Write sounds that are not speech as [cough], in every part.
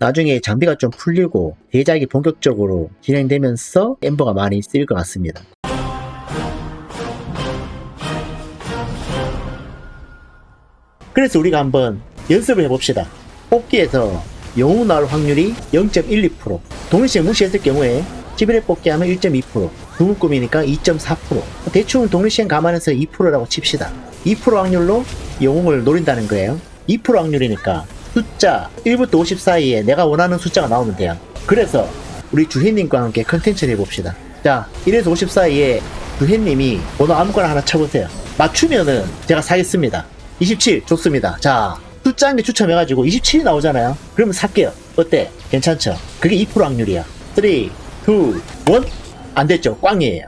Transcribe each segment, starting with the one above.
나중에 장비가 좀 풀리고 대작이 본격적으로 진행되면서 엠버가 많이 쓰일 것 같습니다. 그래서 우리가 한번 연습을 해봅시다. 뽑기에서 영웅 나올 확률이 0.12%, 동일식 무시했을 경우에 11회 뽑기 하면 1.2%, 두묶음이니까 2.4%, 대충 동일시행 감안해서 2%라고 칩시다. 2% 확률로 영웅을 노린다는 거예요. 2% 확률이니까 숫자 1부터 50 사이에 내가 원하는 숫자가 나오면 돼요. 그래서 우리 주혜님과 함께 컨텐츠를 해봅시다. 자, 1에서 50 사이에 주혜님이 번호 아무거나 하나 쳐보세요. 맞추면은 제가 사겠습니다. 27 좋습니다. 자, 숫자 한 개 추첨해가지고 27이 나오잖아요. 그러면 살게요. 어때? 괜찮죠? 그게 2% 확률이야. 3, 2, 1. 안 됐죠? 꽝이에요.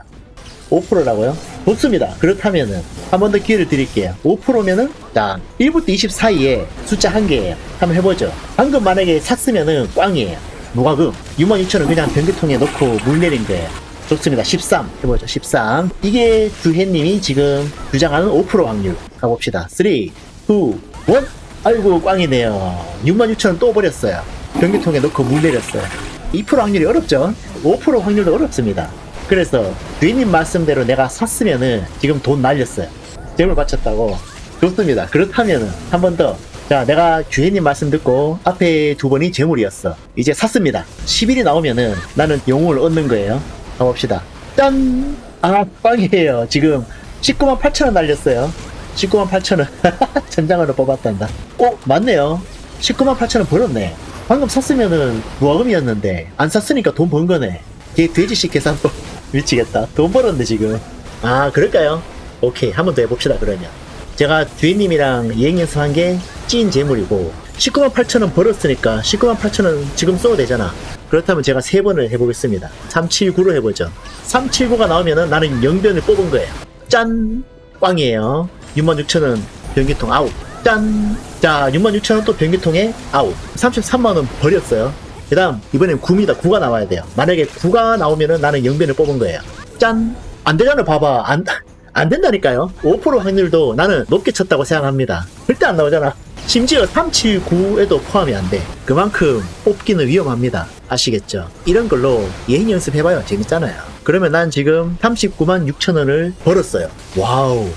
5%라고요? 좋습니다. 그렇다면은 한 번 더 기회를 드릴게요. 5%면은 자 1부터 20 사이에 숫자 한 개예요. 한번 해보죠. 방금 만약에 샀으면은 꽝이에요. 무과금 62,000원 그냥 변기통에 넣고 물 내린 거예요. 좋습니다. 13 해보죠. 13 이게 주혜님이 지금 주장하는 5% 확률 가봅시다. 3, 2, 1 아이고 꽝이네요. 66,000원 또 버렸어요. 변기통에 넣고 물 내렸어요. 2% 확률이 어렵죠? 5% 확률도 어렵습니다. 그래서 주인님 말씀대로 내가 샀으면은 지금 돈 날렸어요. 재물 바쳤다고. 좋습니다. 그렇다면은 한 번 더. 자, 내가 주인님 말씀 듣고 앞에 두 번이 재물이었어. 이제 샀습니다. 10일이 나오면은 나는 영웅을 얻는 거예요. 가봅시다. 짠! 아, 빵이에요. 지금 19만 8천원 날렸어요. 19만 8천원. 전장으로 뽑았단다. 어, 맞네요. 19만 8천원 벌었네. 방금 샀으면은 무화금이었는데 안 샀으니까 돈 번 거네. 걔 돼지식 계산법 [laughs] 미치겠다. 돈 벌었네 지금. 아 그럴까요? 오케이 한 번 더 해봅시다 그러면. 제가 주인님이랑 예행 연습한 게 찐 재물이고 19만 8천원 벌었으니까 19만 8천원 지금 써도 되잖아. 그렇다면 제가 세 번을 해보겠습니다. 379로 해보죠. 379가 나오면은 나는 영변을 뽑은 거예요. 짠! 꽝이에요. 66,000원 변기통 아웃. 짠! 자, 66,000원 또 변기통에 아웃. 33만원 버렸어요. 그 다음, 이번엔 9입니다. 9가 나와야 돼요. 만약에 9가 나오면은 나는 영변을 뽑은 거예요. 짠! 안 되잖아, 봐봐. 안, 안 된다니까요. 5% 확률도 나는 높게 쳤다고 생각합니다. 절대 안 나오잖아. 심지어 379에도 포함이 안 돼. 그만큼 뽑기는 위험합니다. 아시겠죠? 이런 걸로 예행 연습해봐요. 재밌잖아요. 그러면 난 지금 39만 6천 원을 벌었어요. 와우.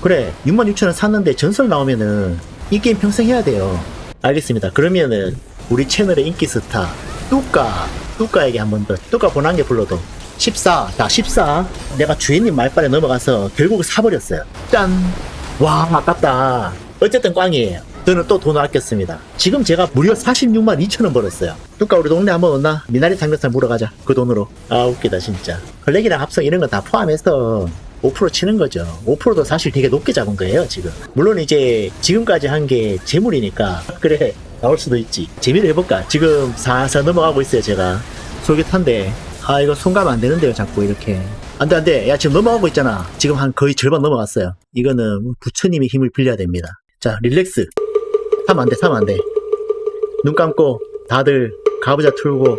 그래, 6만 6천 원 샀는데 전설 나오면은 이 게임 평생 해야 돼요. 알겠습니다. 그러면은 우리 채널의 인기 스타 뚜까 뚜까에게 한 번 더 뚜까 bonan게 불러도 14. 자, 14. 내가 주인님 말빨에 넘어가서 결국 사버렸어요. 짠. 와, 아깝다. 어쨌든 꽝이에요. 저는 또 돈 아꼈습니다. 지금 제가 무려 46만 2천 원 벌었어요. 뚜까 우리 동네 한번 온나? 미나리 삼겹살 물어가자. 그 돈으로. 아, 웃기다, 진짜. 컬렉이랑 합성 이런 거 다 포함해서 5% 치는 거죠. 5%도 사실 되게 높게 잡은 거예요, 지금. 물론 이제 지금까지 한 게 재물이니까. 그래, 나올 수도 있지. 재미를 해볼까? 지금 살살 넘어가고 있어요, 제가. 솔깃한데. 아, 이거 손 가면 안 되는데요, 자꾸 이렇게. 안 돼, 안 돼. 야, 지금 넘어가고 있잖아. 지금 한 거의 절반 넘어갔어요. 이거는 부처님의 힘을 빌려야 됩니다. 자, 릴렉스. 사면 안 돼, 사면 안 돼. 눈 감고, 다들 가부좌 틀고.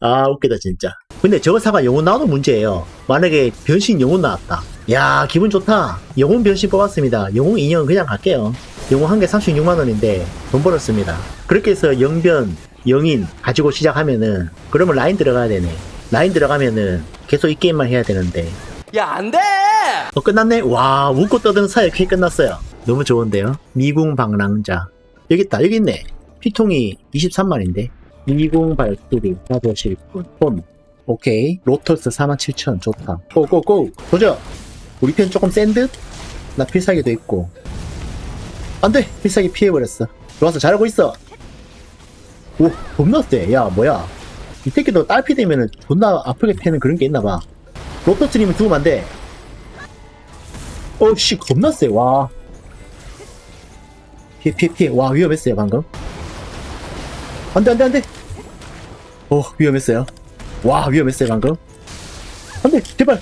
아, 웃기다, 진짜. 근데 저거 사가 영혼 나오는 문제예요. 만약에 변신 영혼 나왔다. 야, 기분 좋다. 영혼 변신 뽑았습니다. 영혼 인형 그냥 갈게요. 영혼 한 개 36만원인데 돈 벌었습니다. 그렇게 해서 영변, 영인 가지고 시작하면은 그러면 라인 들어가야 되네. 라인 들어가면은 계속 이 게임만 해야 되는데. 야 안 돼 어, 끝났네? 와, 웃고 떠드는 사이 퀴 끝났어요. 너무 좋은데요? 미궁 방랑자. 여기 있다, 여기 있네. 피통이 23만인데. 미궁 발소리, 사도실, 폰. 오케이. 로터스 47,000. 좋다. 고고고! 도저! 우리 편 조금 센 듯? 나 필살기도 있고. 안 돼! 필살기 피해버렸어. 좋았어, 잘하고 있어! 오, 겁나 세. 야, 뭐야. 이 새끼도 딸피 되면은 존나 아프게 패는 그런 게 있나봐. 로터스님은 죽으면 안 돼. 어씨 겁나 세, 와. 피해, 피해, 피해. 와, 위험했어요, 방금. 안 돼, 안 돼, 안 돼. 오, 위험했어요. 와, 위험했어요, 방금. 안 돼, 제발.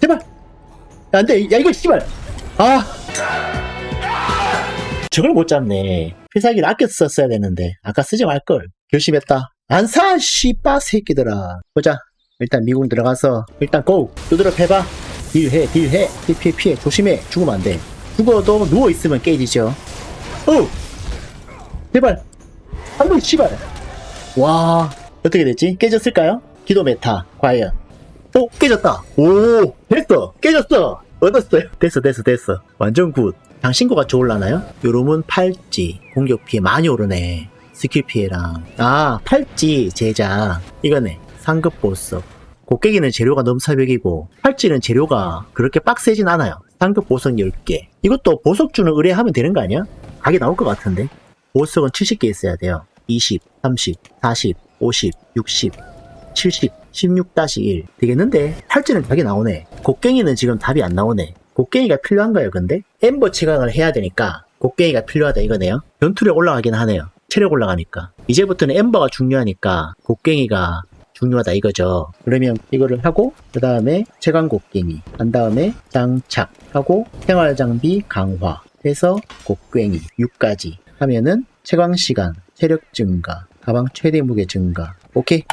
제발. 야, 안 돼. 야, 이거 씨발. 아. 저걸 못 잡네. 필살기를 아껴 썼어야 되는데. 아까 쓰지 말걸. 결심했다. 안 사, 씨바 새끼들아. 보자. 일단 미군 들어가서, 일단 고! 두드려 패봐. 딜해, 딜해. 피해, 피해, 피해. 조심해. 죽으면 안 돼. 죽어도 누워있으면 깨지죠. 오! 제발 한번 씨발 와 어떻게 됐지 깨졌을까요 기도 메타 과연 오 깨졌다 오 됐어 깨졌어 얻었어요 됐어 됐어 됐어 완전 굿 장신구가 좋을라나요? 요놈은 팔찌 공격 피해 많이 오르네. 스킬 피해랑. 아 팔찌 제작 이거네. 상급 보석 곡괭이는 재료가 넘사벽이고 팔찌는 재료가 그렇게 빡세진 않아요. 상급 보석 10개. 이것도 보석 주는 의뢰하면 되는 거 아니야? 가게 나올 것 같은데? 보석은 70개 있어야 돼요. 20, 30, 40, 50, 60, 70, 16-1 되겠는데? 팔찌는 답이 나오네. 곡괭이는 지금 답이 안 나오네 곡괭이가 필요한가요 근데? 엠버 치강을 해야 되니까 곡괭이가 필요하다 이거네요. 전투력 올라가긴 하네요. 체력 올라가니까. 이제부터는 엠버가 중요하니까 곡괭이가 중요하다 이거죠. 그러면 이거를 하고 그 다음에 체감 곡괭이 한 다음에 장착하고 생활 장비 강화 해서 곡괭이 6까지 하면은 체광시간 체력 증가 가방 최대 무게 증가. 오케이.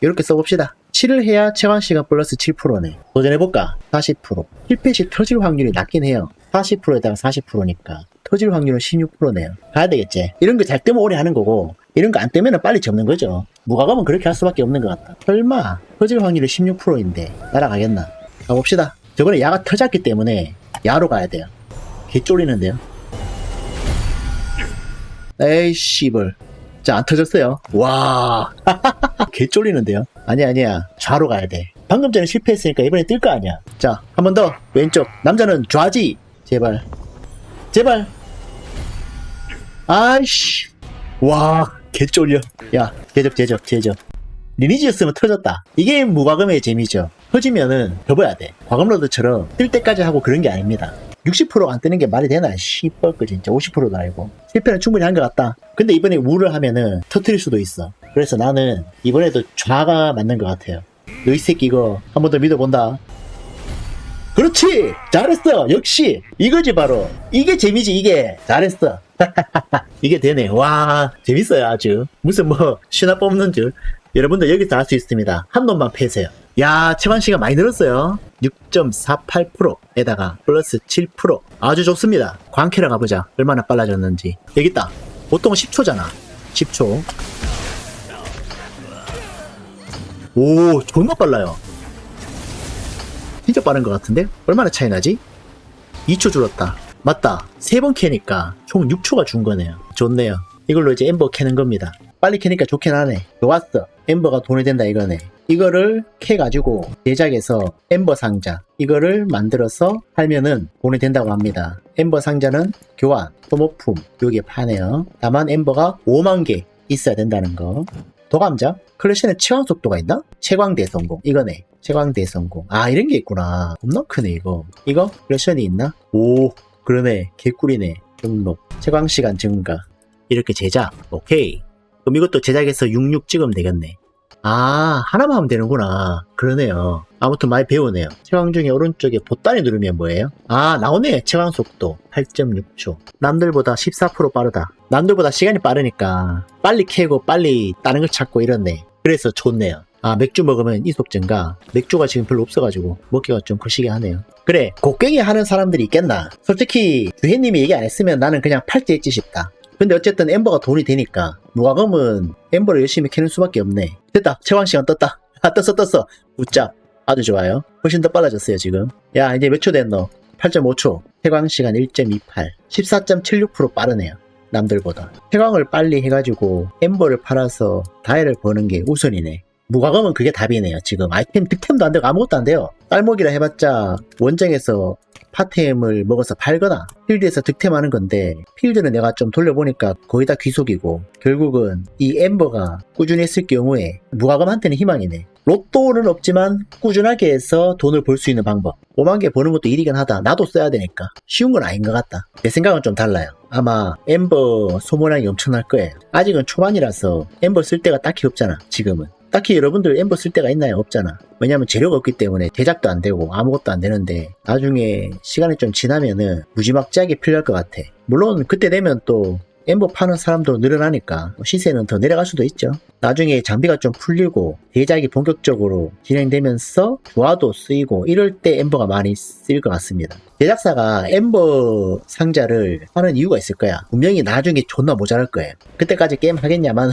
이렇게 써봅시다 7을 해야 체감시간 플러스 7%네. 도전해볼까? 40% 실패 시 터질 확률이 낮긴 해요. 40%에다가 40%니까 터질 확률은 16%네요 가야 되겠지? 이런 거 잘 뜨면 오래 하는 거고 이런 거 안 뜨면 빨리 접는 거죠. 무과금은 그렇게 할 수밖에 없는 것 같다. 설마 터질 확률이 16%인데 날아가겠나? 가봅시다. 저번에 야가 터졌기 때문에 야로 가야 돼요. 개 쫄리는데요? 에이 씨벌 자 안 터졌어요. 와. [laughs] 개 쫄리는데요 아니야 아니야. 좌로 가야 돼. 방금 전에 실패했으니까 이번에 뜰 거 아니야. 자 한 번 더. 왼쪽. 남자는 좌지. 제발. 제발. 아이씨. 와 개쫄려. 야 제적 제적 제적. 리니지였으면 터졌다. 이게 무과금의 재미죠. 터지면은 접어야 돼. 과금로드처럼 뜰 때까지 하고 그런 게 아닙니다. 60%안 뜨는 게 말이 되나? 씨뻘거 진짜. 50%도 아니고. 실패는 충분히 한 것 같다. 근데 이번에 우를 하면은 터트릴 수도 있어 그래서 나는 이번에도 좌가 맞는 것 같아요. 너 이 새끼 이거 한 번 더 믿어본다. 그렇지! 잘했어! 역시! 이거지 바로. 이게 재미지 이게. 잘했어. [laughs] 이게 되네. 와 재밌어요 아주. 무슨 뭐 신화 뽑는 줄. 여러분들 여기서 할 수 있습니다. 한 놈만 패세요. 야 체감 시간 많이 늘었어요. 6.48%에다가 플러스 7% 아주 좋습니다. 광캐러 가보자. 얼마나 빨라졌는지. 여기 있다. 보통은 10초잖아. 10초 오 존나 빨라요 진짜 빠른 것 같은데? 얼마나 차이 나지? 2초 줄었다. 맞다. 세 번 캐니까 총 6초가 준 거네요. 좋네요. 이걸로 이제 엠버 캐는 겁니다. 빨리 캐니까 좋긴 하네. 좋았어. 엠버가 돈이 된다 이거네. 이거를 캐가지고 제작해서 엠버 상자 이거를 만들어서 팔면은 돈이 된다고 합니다. 엠버 상자는 교환, 소모품 요게 파네요. 다만 엠버가 5만 개 있어야 된다는 거. 도감자? 클래시는 체광 속도가 있나? 체광 대 성공 이거네. 체광 대 성공. 아 이런 게 있구나. 겁나 크네 이거. 이거 클래션이 있나? 오 그러네. 개꿀이네. 등록. 체광 시간 증가. 이렇게 제작. 오케이. 그럼 이것도 제작해서 66 찍으면 되겠네. 아 하나만 하면 되는구나. 그러네요. 아무튼 많이 배우네요. 체광 중에 오른쪽에 보따리 누르면 뭐예요? 아 나오네. 체광 속도 8.6초. 남들보다 14% 빠르다. 남들보다 시간이 빠르니까 빨리 캐고 빨리 다른 걸 찾고 이렇네. 그래서 좋네요. 아 맥주 먹으면 이속 증가. 맥주가 지금 별로 없어가지고 먹기가 좀 거시기 하네요. 그래 곡괭이 하는 사람들이 있겠나? 솔직히 주혜님이 얘기 안 했으면 나는 그냥 팔찌 했지 싶다. 근데 어쨌든 엠버가 돈이 되니까 무과금은 엠버를 열심히 캐는 수밖에 없네. 됐다. 채광 시간 떴다. [laughs] 아 떴어 떴어. 웃자. 아주 좋아요. 훨씬 더 빨라졌어요 지금. 야 이제 몇 초 됐노? 8.5초. 채광 시간 1.28. 14.76% 빠르네요. 남들보다. 채광을 빨리 해가지고 엠버를 팔아서 다이를 버는 게 우선이네. 무과금은 그게 답이네요. 지금 아이템 득템도 안 되고 아무것도 안 돼요. 딸먹이라 해봤자 원정에서 파템을 먹어서 팔거나 필드에서 득템하는 건데 필드는 내가 좀 돌려보니까 거의 다 귀속이고 결국은 이 엠버가 꾸준히 했을 경우에 무과금한테는 희망이네. 로또는 없지만 꾸준하게 해서 돈을 벌 수 있는 방법. 5만 개 버는 것도 일이긴 하다. 나도 써야 되니까. 쉬운 건 아닌 것 같다. 내 생각은 좀 달라요. 아마 엠버 소모량이 엄청날 거예요. 아직은 초반이라서 엠버 쓸 데가 딱히 없잖아. 지금은. 딱히 여러분들 엠버 쓸 데가 있나요? 없잖아. 왜냐면 재료가 없기 때문에 제작도 안 되고 아무것도 안 되는데 나중에 시간이 좀 지나면은 무지막지하게 필요할 것 같아. 물론 그때 되면 또 엠버 파는 사람도 늘어나니까 시세는 더 내려갈 수도 있죠. 나중에 장비가 좀 풀리고 대작이 본격적으로 진행되면서 부하도 쓰이고 이럴 때 엠버가 많이 쓰일 것 같습니다. 제작사가 엠버 상자를 하는 이유가 있을 거야. 분명히 나중에 존나 모자랄 거예요. 그때까지 게임 하겠냐만